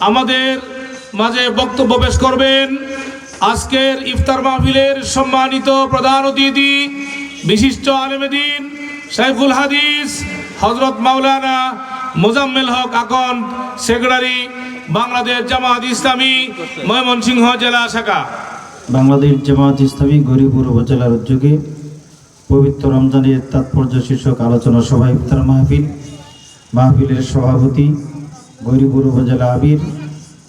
আমাদের মাঝে বক্তব্য পেশ করবেন আজকের ইফতার মাহফিলের সম্মানিত প্রধান অতিথি, বিশিষ্ট আলেমেদিন সাইফুল হাদিস হজরত মাওলানা মোজাম্মেল হক আকন সেক্রেটারি বাংলাদেশ জামাত ইসলামী, ময়মনসিংহ জেলা শাখা। বাংলাদেশ জামাত ইসলামী গরিপুর উপজেলার উদ্যোগে পবিত্র রমজানের তাৎপর্য শীর্ষক আলোচনা সভা ইফতার মাহফিল। মাহফিলের সভাপতি গরিপুর উপজেলা আবির,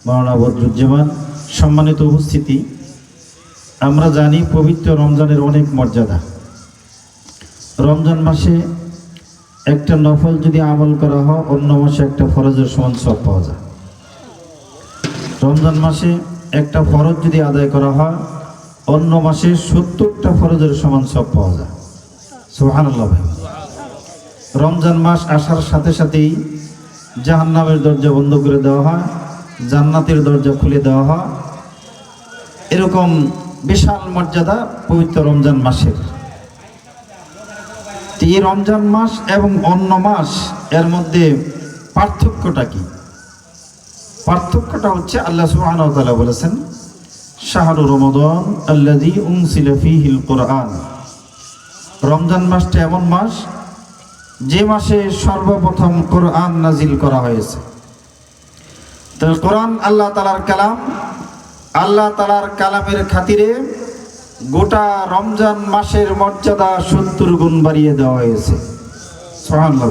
মাওলানা বদরুজ্জামান, সম্মানিত উপস্থিতি। আমরা জানি পবিত্র রমজানের অনেক মর্যাদা। রমজান মাসে একটা নফল যদি আমল করা হয়, অন্য মাসে একটা ফরজের সমান সব পাওয়া যায়। রমজান মাসে একটা ফরজ যদি আদায় করা হয়, অন্য মাসে সত্তরটা ফরজের সমান সব পাওয়া যায়। সোহানাল্লাহ ভাই। রমজান মাস আসার সাথে সাথেই জাহান্নামের দরজা বন্ধ করে দেওয়া হয়, জান্নাতের দরজা খুলে দেওয়া হয়। এরকম বিশাল মর্যাদা পবিত্র রমজান মাসের। এই রমজান মাস এবং অন্য মাস, এর মধ্যে পার্থক্যটা কি? পার্থক্যটা হচ্ছে আল্লাহ তাআলা বলেছেন, শাহরু রমাদান আল্লাযী উনসিলা ফীহিল কোরআন। রমজান মাসটা এমন মাস যে মাসে সর্বপ্রথম কোরআন নাজিল করা হয়েছে। তো কোরআন আল্লাহ তালার কালাম, আল্লাহ তালার কালামের খাতিরে গোটা রমজান মাসের মর্যাদা সত্তর গুণ বাড়িয়ে দেওয়া হয়েছে। সুবহানাল্লাহ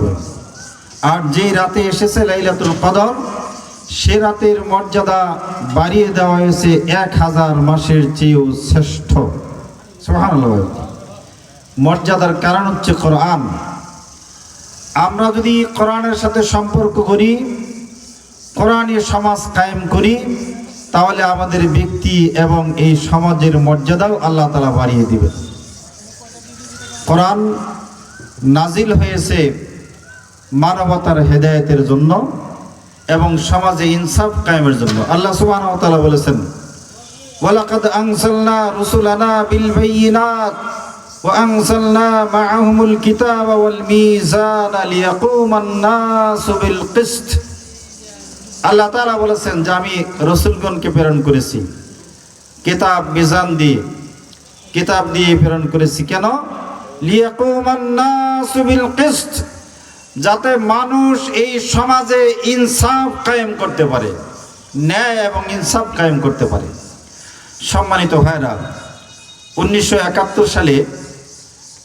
আর যেই রাতে এসেছে লাইলাতুল কদর, সে রাতের মর্যাদা বাড়িয়ে দেওয়া হয়েছে এক হাজার মাসের চেয়েও শ্রেষ্ঠ। সুবহানাল্লাহ মর্যাদার কারণ হচ্ছে কোরআন। আমরা যদি কোরআনের সাথে সম্পর্ক করি কোরআনের সমাজ কায়েম করি, তাহলে আমাদের ব্যক্তি এবং এই সমাজের মর্যাদাও আল্লাহ তালা বাড়িয়ে দিবেন। কোরআন নাজিল হয়েছে মানবতার হেদায়েতের জন্য এবং সমাজে ইনসাফ কায়েমের জন্য। আল্লাহ তাআলা বলেছেন, ওয়ালাকাদ আনসালনা রুসুলানা বিল বাইয়িনাত কিতাবা ওয়াল মিজানা লিয়াকুমান নাসু বিল কিসত আল্লাহ তাআলা বলেছেন যে আমি রসুলগণকে প্রেরণ করেছি। কিতাব, মিজান দিয়ে। কিতাব দিয়ে প্রেরণ করেছি কেন? কিসত যাতে মানুষ এই সমাজে ইনসাফ কায়েম করতে পারে, ন্যায় এবং ইনসাফ কায়েম করতে পারে। সম্মানিত ভাইরা উনিশশো একাত্তর সালে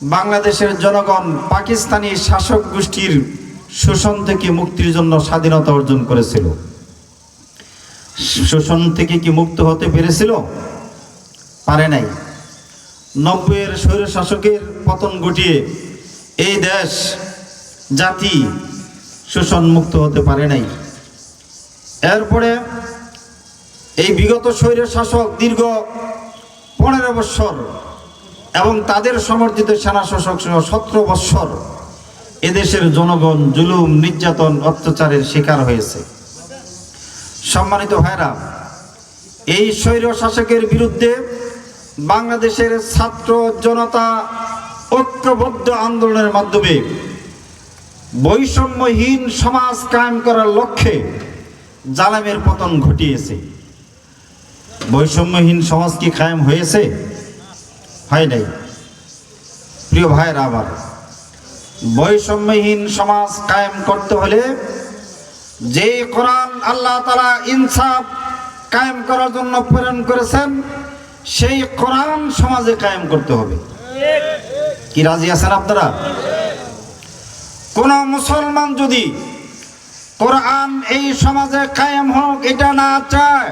বাংলাদেশের জনগণ পাকিস্তানি শাসক গোষ্ঠীর শোষণ থেকে মুক্তির জন্য স্বাধীনতা অর্জন করেছিল। শোষণ থেকে কি মুক্ত হতে পেরেছিল? পারে নাই। নব্বইয়ের স্বৈর শাসকের পতন ঘটিয়ে এই দেশ, জাতি শোষণ মুক্ত হতে পারে নাই। এরপরে এই বিগত স্বৈরের শাসক দীর্ঘ পনেরো বৎসর এবং তাদের সমর্থিত সেনা শাসক সহ সতেরো বৎসর এদেশের জনগণ জুলুম, নির্যাতন, অত্যাচারের শিকার হয়েছে। সম্মানিত ভাইরা এই স্বৈর শাসকের বিরুদ্ধে বাংলাদেশের ছাত্র জনতা ঐক্যবদ্ধ আন্দোলনের মাধ্যমে বৈষম্যহীন সমাজ কায়েম করার লক্ষ্যে জালামের পতন ঘটিয়েছে। বৈষম্যহীন সমাজ কি কায়েম হয়েছে? হয় নাই। প্রিয় ভাইয়েরা আমার, বৈষম্যহীন সমাজ কায়েম করতে হলে যে কোরআন আল্লাহ তালা ইনসাফ কায়েম করার জন্য প্রেরণ করেছেন, সেই কোরআন সমাজে কায়েম করতে হবে। কি রাজি আছেন আপনারা? কোন মুসলমান যদি কোরআন এই সমাজে কায়েম হোক, এটা না চায়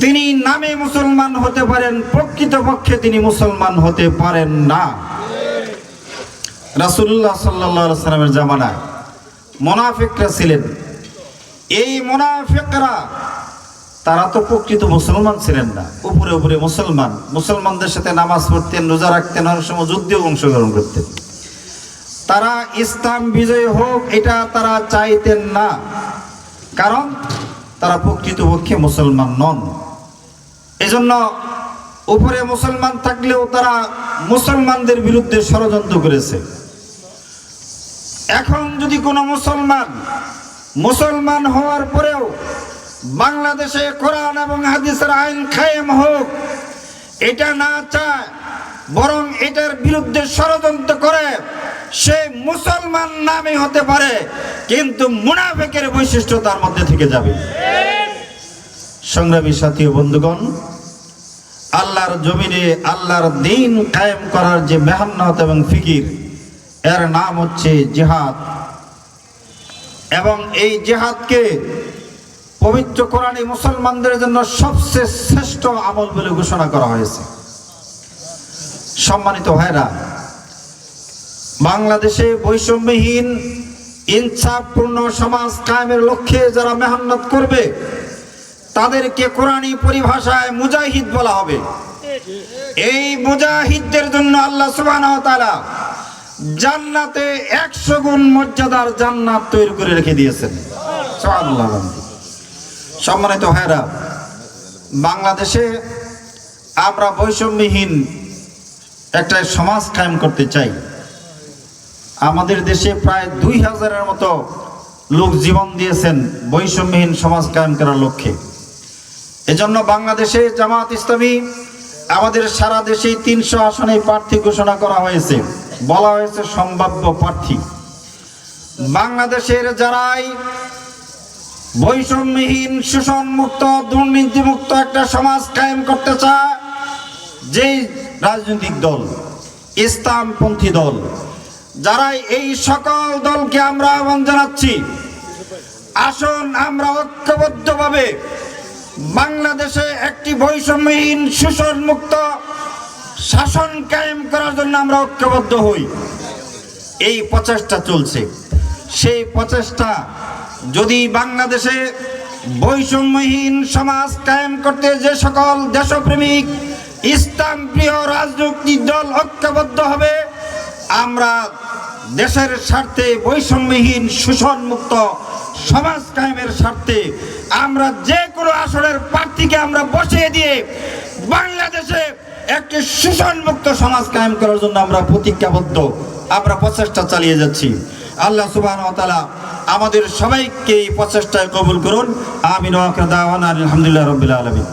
তিনি নামে মুসলমান হতে পারেন, প্রকৃতপক্ষে তিনি মুসলমান হতে পারেন না। রাসুল্লাহ সাল্লা সাল্লামের জামানায় মোনাফিকরা ছিলেন। এই মোনাফেকরা, তারা তো প্রকৃত মুসলমান ছিলেন না। উপরে উপরে মুসলমান। মুসলমানদের সাথে নামাজ পড়তেন, রোজা রাখতেন, অনেক সময় যুদ্ধেও অংশগ্রহণ করতেন। তারা ইসলাম বিজয় হোক, এটা তারা চাইতেন না। কারণ তারা প্রকৃতপক্ষে মুসলমান নন। এজন্য উপরে মুসলমান থাকলেও তারা মুসলমানদের বিরুদ্ধে ষড়যন্ত্র করেছে। এখন যদি কোনো মুসলমান মুসলমান হওয়ার পরেও বাংলাদেশে কোরআন এবং হাদিসের আইন খায়েম হোক এটা না চায় বরং এটার বিরুদ্ধে ষড়যন্ত্র করে সে মুসলমান নামে হতে পারে কিন্তু মুনাফেকের বৈশিষ্ট্য তার মধ্যে থেকে যাবে। সংগ্রামী সাথী বন্ধুগণ আল্লাহর জমিনে আল্লাহর দিন কায়েম করার যে মেহান্নত এবং ফিকির, এর নাম হচ্ছে জিহাদ। এবং এই জিহাদকে পবিত্র কোরআনী মুসলমানদের জন্য সবচেয়ে শ্রেষ্ঠ আমল বলে ঘোষণা করা হয়েছে। সম্মানিত ভাইরা বাংলাদেশে বৈষম্যহীন, ইনসাফপূর্ণ সমাজ কায়েমের লক্ষ্যে যারা মেহান্নত করবে, তাদেরকে কোরআনী পরিভাষায় মুজাহিদ বলা হবে। এই মুজাহিদদের জন্য আল্লাহ ওয়া তাআলা জান্নাতে একশো গুণ মর্যাদার জান্নাত তৈরি করে রেখে দিয়েছেন। সম্মানিত ভাইরা বাংলাদেশে আমরা বৈষম্যহীন একটা সমাজ কায়েম করতে চাই। আমাদের দেশে প্রায় দুই হাজারের মতো লোক জীবন দিয়েছেন বৈষম্যহীন সমাজ কায়েম করার লক্ষ্যে। এজন্য বাংলাদেশে জামাত ইসলামী আমাদের সারা দেশেই তিনশো আসনে প্রার্থী ঘোষণা করা হয়েছে। বলা হয়েছে সম্ভাব্য প্রার্থী। বাংলাদেশের যারাই বৈষম্যহীন শোষণ মুক্ত দুর্নীতিমুক্ত একটা সমাজ কায়েম করতে চায়, যেই রাজনৈতিক দল, ইসলামপন্থী দল যারা এই সকল দলকে আমরা আহ্বান জানাচ্ছি, আসুন আমরা ঐক্যবদ্ধভাবে বাংলাদেশে একটি বৈষম্যহীন শোষণ মুক্ত শাসন কায়েম করার জন্য আমরা ঐক্যবদ্ধ হই। এই প্রচেষ্টা চলছে। সেই প্রচেষ্টা যদি বাংলাদেশে বৈষম্যহীন সমাজ কায়েম করতে যে সকল দেশপ্রেমিক, ইসলাম প্রিয় রাজনৈতিক দল ঐক্যবদ্ধ হবে, আমরা দেশের স্বার্থে বৈষম্যহীন শোষণ মুক্ত সমাজ কায়েমের স্বার্থে আমরা যে কোনো আসনের প্রার্থীকে আমরা বসিয়ে দিয়ে বাংলাদেশে একটি শোষণ মুক্ত সমাজ কায়েম করার জন্য আমরা প্রতিজ্ঞাবদ্ধ। আমরা প্রচেষ্টা চালিয়ে যাচ্ছি। আল্লাহ সুবাহ আমাদের সবাইকে এই প্রচেষ্টায় কবুল করুন। আমিন আলহামদুলিল্লাহ রবিল আলমিন।